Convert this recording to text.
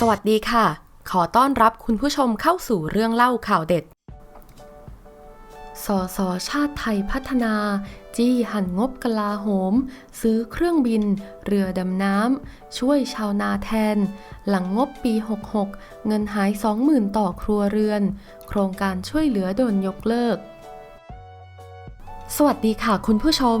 สวัสดีค่ะ ขอต้อนรับคุณผู้ชมเข้าสู่เรื่องเล่าข่าวเด็ด สสชาติไทยพัฒนา จี้หันงบกลาโหม ซื้อเครื่องบิน เรือดำน้ำ ช่วยชาวนาแทน หลังงบปี 66 เงินหาย 20,000 ต่อครัวเรือน โครงการช่วยเหลือโดนยกเลิก สวัสดีค่ะคุณผู้ชม